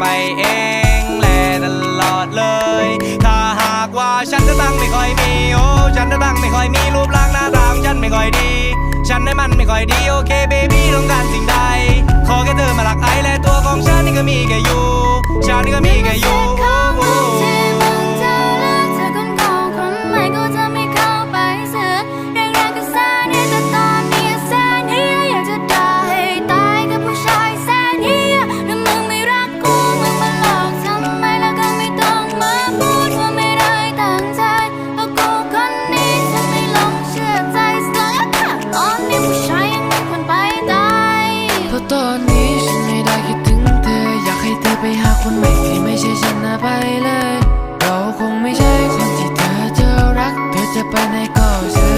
ไปเองแหละตลอดเลย ถ้าหากว่าฉันจะตั้งไม่ค่อยมีโอ้ฉันจะตั้งไม่ค่อยมีรูปร่างหน้าตาของฉันไม่ค่อยดี ฉันได้มันไม่ค่อยดีโอเคเบบี้ต้องการสิ่งใด ขอแค่เธอมาหลักไอและตัวของฉันนี่ก็มีแค่อยู่ ฉันนี่ก็มีแค่อยู่ ตอนนี้ฉันไม่ได้คิดถึงเธอ อยากให้เธอไปหาคนใหม่ที่ไม่ใช่ฉันนะไปเลย เราคงไม่ใช่คนที่เธอจะรัก เธอจะไปไหนก็เชิญ